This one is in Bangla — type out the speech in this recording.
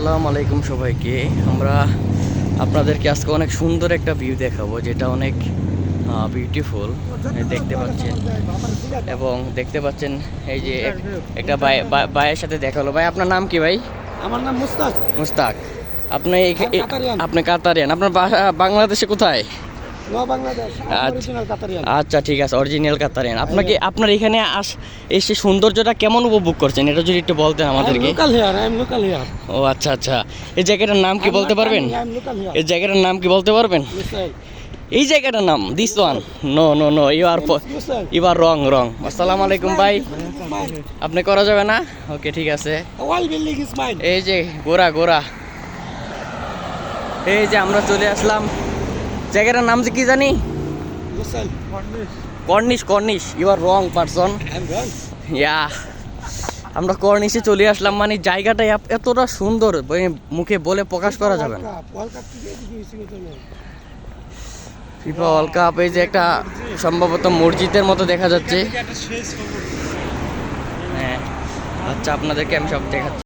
আসসালামু আলাইকুম সবাইকে। আমরা আপনাদেরকে আজকে অনেক সুন্দর একটা ভিউ দেখাবো যেটা অনেক বিউটিফুল দেখতে পাচ্ছেন। এবং দেখতে পাচ্ছেন এই যে একটা ভাই ভাই- ভাইয়ের সাথে দেখা হলো। ভাই আপনার নাম কি ভাই? আমার নাম মুস্তাক। মুস্তাক। আপনি আপনি কাতারিয়ান। আপনার বাসা বাংলাদেশে কোথায়? আচ্ছা। আচ্ছা ঠিক আছে অরিজিনাল কাতারিয়ান আপনাকে আপনার এখানে আস এসে সৌন্দর্যটা কেমন উপভোগ করছেন? এটা যদি একটু বলতেন আমাদেরকে। Local here I am local here ও আচ্ছা আচ্ছা। এই জায়গাটার নাম কি বলতে পারবেন? এই জায়গাটার নাম কি বলতে পারবেন? এই জায়গাটার নাম this one no no no you are missile you are wrong wrong আসসালামু আলাইকুম ভাই। আপনি করা যাবে না? ওকে ঠিক আছে। এই যে গোরা গোরা এই যে আমরা চলে আসলাম। জায়গাটার নাম যে কি জানি? Corniche Corniche you are wrong person I am wrong yeah আমরা কর্নিশে চলে আসলাম মানে জায়গাটা এত- এতটা সুন্দর মানে মুখে বলে প্রকাশ করা যাবে না। ফিফা ওয়ার্ল্ড কাপ এই যে একটা সম্ভবত মসজিদের মতো দেখা যাচ্ছে। হ্যাঁ। আচ্ছা আপনাদেরকে আমি সব দেখাচ্ছি।